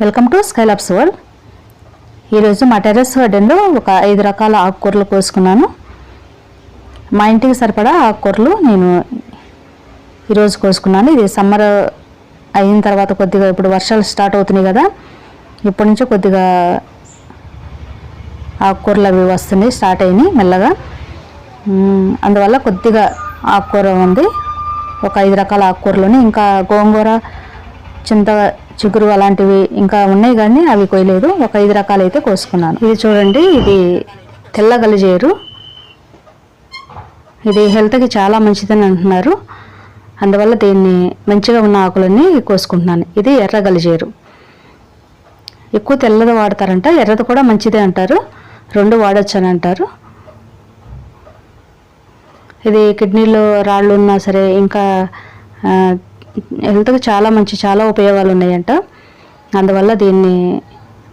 Welcome to Skylabs world ఈరోజు మా terrace గార్డెన్లో ఒక ఐదు రకాల ఆకుకూరలు కోసుకున్నాను. మా ఇంటికి సరిపడా ఆకుకూరలు నేను ఈరోజు కోసుకున్నాను. ఇది సమ్మర్ అయిన తర్వాత కొద్దిగా ఇప్పుడు వర్షాలు స్టార్ట్ అవుతున్నాయి కదా ఇప్పటి నుంచో కొద్దిగా ఆకుకూరలు అవి వస్తున్నాయి స్టార్ట్ అయినాయి మెల్లగా. అందువల్ల కొద్దిగా ఆకుకూర ఉంది. ఒక ఐదు రకాల ఆకుకూరలోని ఇంకా గోంగూర చింత చిగురు అలాంటివి ఇంకా ఉన్నాయి కానీ అవి కొయ్యలేదు. ఒక ఐదు రకాలు అయితే కోసుకున్నాను. ఇది చూడండి ఇది తెల్ల గలిజేరు. ఇది హెల్త్కి చాలా మంచిదని అంటున్నారు. అందువల్ల దీన్ని మంచిగా ఉన్న ఆకులన్నీ కోసుకుంటున్నాను. ఇది ఎర్ర గలిజేరు. ఎక్కువ తెల్లది వాడతారంట ఎర్రది కూడా మంచిదే అంటారు. రెండు వాడచ్చు అని అంటారు. ఇది కిడ్నీలో రాళ్ళు ఉన్నా సరే ఇంకా హెల్త్కి చాలా మంచి చాలా ఉపయోగాలు ఉన్నాయంట అందువల్ల దీన్ని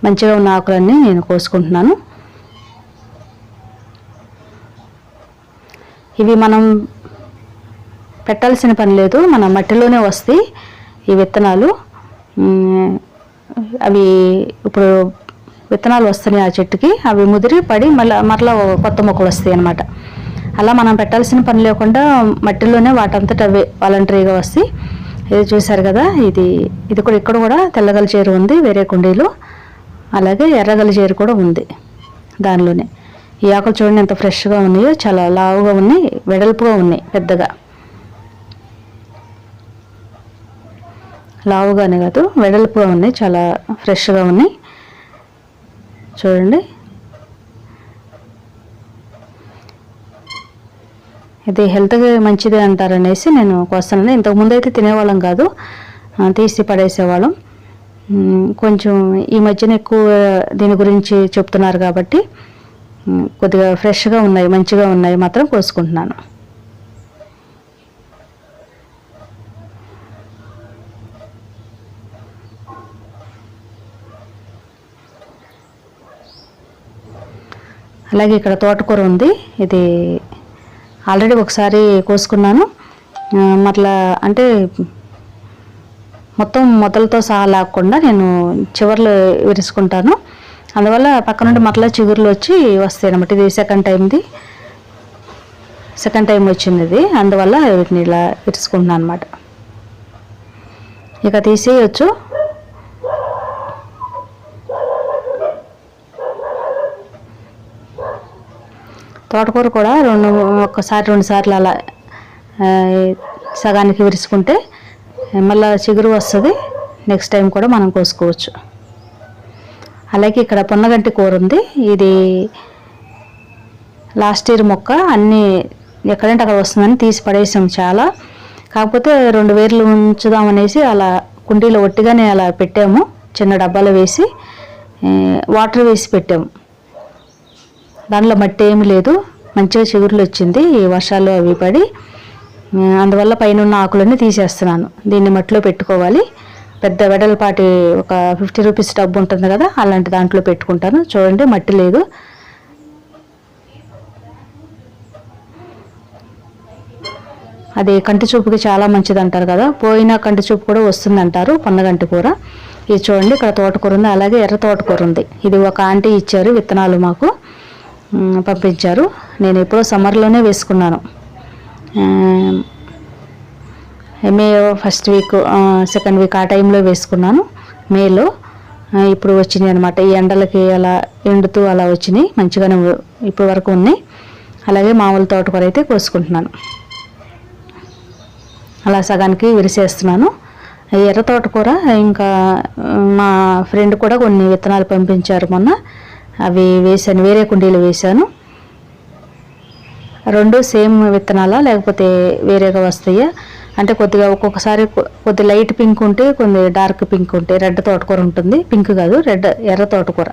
మంచిగా ఉన్న ఆకులన్నీ నేను కోసుకుంటున్నాను. ఇవి మనం పెట్టాల్సిన పని లేదు. మన మట్టిలోనే వస్తాయి ఈ విత్తనాలు. అవి ఇప్పుడు విత్తనాలు వస్తున్నాయి ఆ చెట్టుకి. అవి ముదిరి పడి మళ్ళీ మరలా కొత్త మొక్కలు వస్తాయి అన్నమాట. అలా మనం పెట్టాల్సిన పని లేకుండా మట్టిలోనే వాటంతట అవి వాలంటరీగా వస్తాయి. ఇది చూశారు కదా ఇది ఇది కూడా ఇక్కడ కూడా తెల్లగల చేరు ఉంది వేరే కుండీలో. అలాగే ఎర్రగల చేరు కూడా ఉంది దానిలోనే. ఈ ఆకులు చూడండి ఎంత ఫ్రెష్గా ఉన్నాయో చాలా లావుగా ఉన్నాయి వెడల్పుగా ఉన్నాయి పెద్దగా. లావుగానే కాదు వెడల్పుగా ఉన్నాయి చాలా ఫ్రెష్గా ఉన్నాయి. చూడండి. ఇది హెల్త్కి మంచిది అంటారనేసి నేను కొస్తాను ఇంతకు ముందు అయితే తినేవాళ్ళం కాదు తీసి పడేసేవాళ్ళం. కొంచెం ఈ మధ్యన ఎక్కువ దీని గురించి చెప్తున్నారు కాబట్టి కొద్దిగా ఫ్రెష్గా ఉన్నాయి మంచిగా ఉన్నాయి మాత్రం కోసుకుంటున్నాను. అలాగే ఇక్కడ తోటకూర ఉంది ఇది ఆల్రెడీ ఒకసారి కోసుకున్నాను. మరలా అంటే మొత్తం మొదలతో సహా లేకుండా నేను చివర్లు విరుచుకుంటాను. అందువల్ల పక్క నుండి మరలా చిగురులు వచ్చి వస్తాయి అనమాట ఇది సెకండ్ టైంది సెకండ్ టైం వచ్చింది ఇది. అందువల్ల వీటిని ఇలా విరుచుకుంటున్నాను అనమాట ఇక తీసేయచ్చు. తోటకూర కూడా రెండు ఒక్కసారి రెండు సార్లు అలా సగానికి విరుచుకుంటే మళ్ళీ చిగురు వస్తుంది. నెక్స్ట్ టైం కూడా మనం కోసుకోవచ్చు. అలాగే ఇక్కడ పొన్నగంటి కూర ఉంది. ఇది లాస్ట్ ఇయర్ మొక్క అన్నీ ఎక్కడంటే అక్కడ వస్తుందని తీసి పడేసాం చాలా. కాకపోతే రెండు వేర్లు ఉంచుదామనేసి అలా కుండీలో ఒట్టిగానే అలా పెట్టాము. చిన్న డబ్బాలో వేసి వాటర్ వేసి పెట్టాము. దానిలో మట్టి ఏమి లేదు. మంచిగా చిగురులు వచ్చింది ఈ వర్షాలు అవి పడి. అందువల్ల పైన ఉన్న ఆకులన్నీ తీసేస్తున్నాను. దీన్ని మట్టిలో పెట్టుకోవాలి. పెద్ద వెడల్పాటి ఒక ఫిఫ్టీ రూపీస్ డబ్బు ఉంటుంది కదా అలాంటి దాంట్లో పెట్టుకుంటాను. చూడండి మట్టి లేదు. అది కంటి చూపుకి చాలా మంచిది అంటారు కదా. పోయిన కంటి చూపు కూడా వస్తుంది అంటారు పొన్నగంటి కూర. ఇది చూడండి ఇక్కడ తోటకూర ఉంది అలాగే ఎర్ర తోటకూర ఉంది. ఇది ఒక ఆంటీ ఇచ్చారు విత్తనాలు మాకు. పంపించారు. నేను ఎప్పుడో సమ్మర్లోనే వేసుకున్నాను. May first week second week ఆ టైంలో వేసుకున్నాను. మేలో ఇప్పుడు వచ్చినాయి అనమాట ఈ ఎండలకి అలా ఎండుతూ అలా వచ్చినాయి. మంచిగానే ఇప్పటి వరకు ఉన్నాయి. అలాగే మామూలు తోటకూర అయితే కోసుకుంటున్నాను. అలా సగానికి విరిసేస్తున్నాను. ఎర్ర తోటకూర ఇంకా మా ఫ్రెండ్ కూడా కొన్ని విత్తనాలు పంపించారు మొన్న. అవి వేసాను వేరే కుండీలు వేశాను. రెండు సేమ్ విత్తనాలా లేకపోతే వేరేగా వస్తాయా? అంటే కొద్దిగా ఒక్కొక్కసారి కొద్ది లైట్ పింక్ ఉంటే కొన్ని డార్క్ పింక్ ఉంటే రెడ్ తోటకూర ఉంటుంది. పింక్ కాదు రెడ్ ఎర్ర తోటకూర.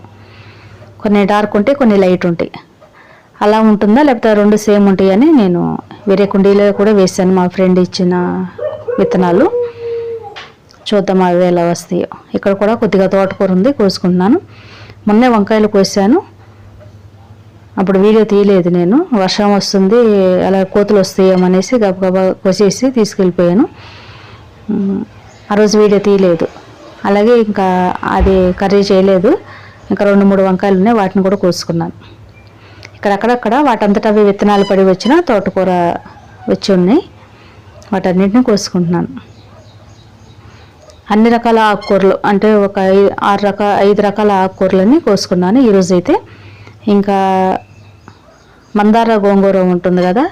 కొన్ని డార్క్ ఉంటే కొన్ని లైట్ ఉంటాయి. అలా ఉంటుందా లేకపోతే రెండు సేమ్ ఉంటాయని నేను వేరే కుండీలో కూడా వేసాను మా ఫ్రెండ్ ఇచ్చిన విత్తనాలు. చూద్దాం అవి ఎలా వస్తాయో. ఇక్కడ కూడా కొద్దిగా తోటకూర ఉంది కోసుకుంటున్నాను. మొన్నే వంకాయలు కోసాను. అప్పుడు వీడియో తీయలేదు నేను. వర్షం వస్తుంది అలా కోతులు వస్తాయేమనేసి గబగబా కోసేసి తీసుకెళ్ళిపోయాను. ఆ రోజు వీడియో తీయలేదు. అలాగే ఇంకా అది కర్రీ చేయలేదు. ఇంకా రెండు మూడు వంకాయలు ఉన్నాయి వాటిని కూడా కోసుకున్నాను. ఇక్కడ అక్కడక్కడ వాటంతటా అవి విత్తనాలు పడి వచ్చిన తోటకూర వచ్చి ఉన్నాయి. వాటన్నిటిని కోసుకుంటున్నాను. అన్ని రకాల ఆకుకూరలు అంటే ఒక ఆరు రకాల ఐదు రకాల ఆకుకూరలని కోసుకున్నాను. ఈరోజు అయితే ఇంకా మందార గోంగూర ఉంటుంది కదా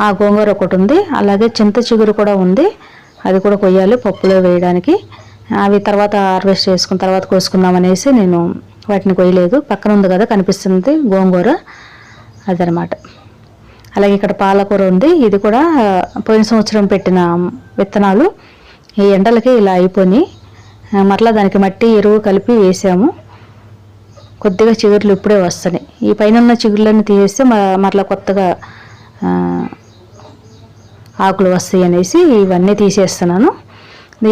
ఆ గోంగూర ఒకటి ఉంది. అలాగే చింత చిగురు కూడా ఉంది. అది కూడా కొయ్యాలి పప్పులో వేయడానికి. అవి తర్వాత హార్వెస్ట్ చేసుకున్న తర్వాత కోసుకుందాం అనేసి నేను వాటిని కొయ్యలేదు. పక్కన ఉంది కదా కనిపిస్తుంది గోంగూర. అదనమాట. అలాగే ఇక్కడ పాలకూర ఉంది. ఇది కూడా పోయిన సంవత్సరం పెట్టిన విత్తనాలు. ఈ ఎండలకి ఇలా అయిపోయి మరలా దానికి మట్టి ఎరువు కలిపి వేసాము. కొద్దిగా చిగుర్లు ఇప్పుడే వస్తున్నాయి. ఈ పైన ఉన్న చిగుర్లన్నీ తీసేస్తే మరలా కొత్తగా ఆకులు వస్తాయి అనేసి ఇవన్నీ తీసేస్తున్నాను.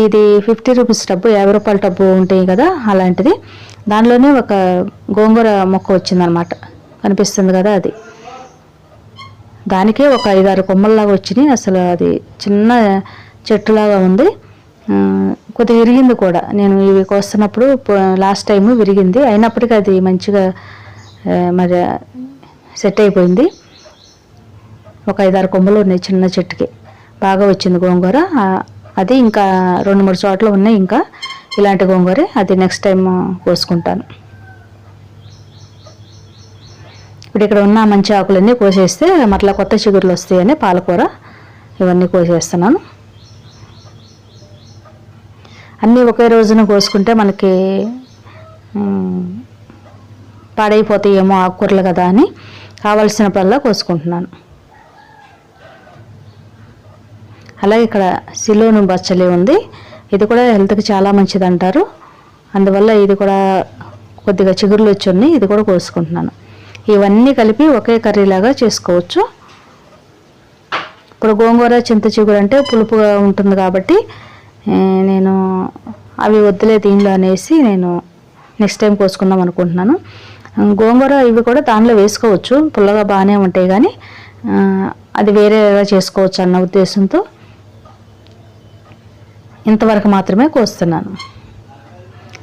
ఇది ఫిఫ్టీ రూపీస్ డబ్బు యాభై రూపాయల డబ్బు ఉంటాయి కదా అలాంటిది. దానిలోనే ఒక గోంగూర మొక్క వచ్చిందనమాట. కనిపిస్తుంది కదా అది. దానికే ఒక ఐదారు కొమ్మల్లాగా వచ్చినాయి. అసలు అది చిన్న చెట్టులాగా ఉంది. కొద్దిగా విరిగింది కూడా. నేను ఇవి కోస్తున్నప్పుడు లాస్ట్ టైం విరిగింది. అయినప్పటికీ అది మంచిగా మరి సెట్ అయిపోయింది. ఒక ఐదారు కొమ్మలు ఉన్నాయి చిన్న చెట్టుకి. బాగా వచ్చింది గోంగూర. అది ఇంకా రెండు మూడు చోట్ల ఉన్నాయి ఇంకా. ఇలాంటి గోంగూరే. అది నెక్స్ట్ టైం కోసుకుంటాను. ఇప్పుడు ఇక్కడ ఉన్న మంచి ఆకులన్నీ కోసేస్తే మరలా కొత్త చిగురులు వస్తాయని పాలకూర ఇవన్నీ కోసేస్తున్నాను. అన్నీ ఒకే రోజున కోసుకుంటే మనకి పాడైపోతాయేమో ఆకుకూరలు కదా అని కావలసినప్పుడల్లా కోసుకుంటున్నాను. అలాగే ఇక్కడ సిలోను బచ్చలి ఉంది. ఇది కూడా హెల్త్కి చాలా మంచిది అంటారు అందువల్ల ఇది కూడా కొద్దిగా చిగురులు వచ్చి ఉన్నాయి. ఇది కూడా కోసుకుంటున్నాను. ఇవన్నీ కలిపి ఒకే కర్రీలాగా చేసుకోవచ్చు. ఇప్పుడు గోంగూర చింత చిగురు అంటే పులుపుగా ఉంటుంది కాబట్టి నేను అవి వద్దులే దీనిలో అనేసి నేను నెక్స్ట్ టైం కోసుకుందాం అనుకుంటున్నాను. గోంగూర ఇవి కూడా దానిలో వేసుకోవచ్చు. పుల్లగా బాగానే ఉంటాయి కానీ అది వేరేగా చేసుకోవచ్చు అన్న ఉద్దేశంతో. ఇంతవరకు మాత్రమే కోస్తున్నాను.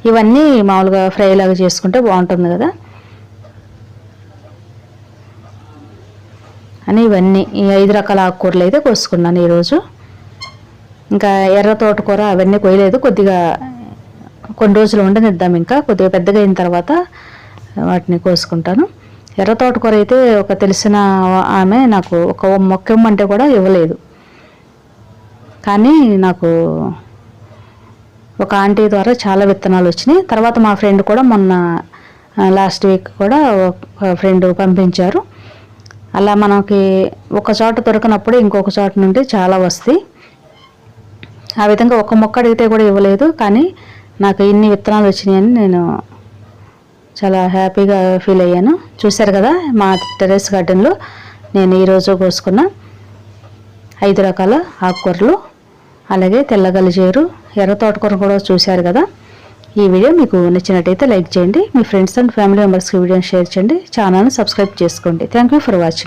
ఇవన్నీ మామూలుగా ఫ్రై లాగా చేసుకుంటే బాగుంటుంది కదా. అని ఇవన్నీ ఈ ఐదు రకాల ఆకుకూరలు అయితే కోసుకున్నాను ఈరోజు. ఇంకా ఎర్ర తోటకూర అవన్నీ కోయలేదు కొద్దిగా కొన్ని రోజులు ఉండనిద్దాం ఇంకా కొద్దిగా పెద్దగా అయిన తర్వాత వాటిని కోసుకుంటాను. ఎర్ర తోటకూర అయితే ఒక తెలిసిన ఆమె నాకు ఒక మొక్క ఇమ్మంటే కూడా ఇవ్వలేదు. కానీ నాకు ఒక ఆంటీ ద్వారా చాలా విత్తనాలు వచ్చినాయి. తర్వాత మా ఫ్రెండ్ కూడా మొన్న లాస్ట్ వీక్ కూడా ఒక ఫ్రెండ్ పంపించారు. అలా మనకి ఒక చోట దొరకనప్పుడు ఇంకొక చోట నుండి చాలా వస్తాయి. ఆ విధంగా ఒక మొక్క అడిగితే కూడా ఇవ్వలేదు కానీ నాకు ఇన్ని విత్తనాలు వచ్చినాయని నేను చాలా హ్యాపీగా ఫీల్ అయ్యాను. చూశారు కదా మా టెరెస్ గార్డెన్లో నేను ఈరోజు కోసుకున్న ఐదు రకాల ఆకుకూరలు అలాగే తెల్లగలిజేరు ఎర్ర తోటకూర కూడా చూశారు కదా. ఈ వీడియో మీకు నచ్చినట్టయితే లైక్ చేయండి. మీ ఫ్రెండ్స్ అండ్ ఫ్యామిలీ మెంబర్స్కి వీడియోని షేర్ చేయండి. ఛానల్ని సబ్స్క్రైబ్ చేసుకోండి. Thank you for watching.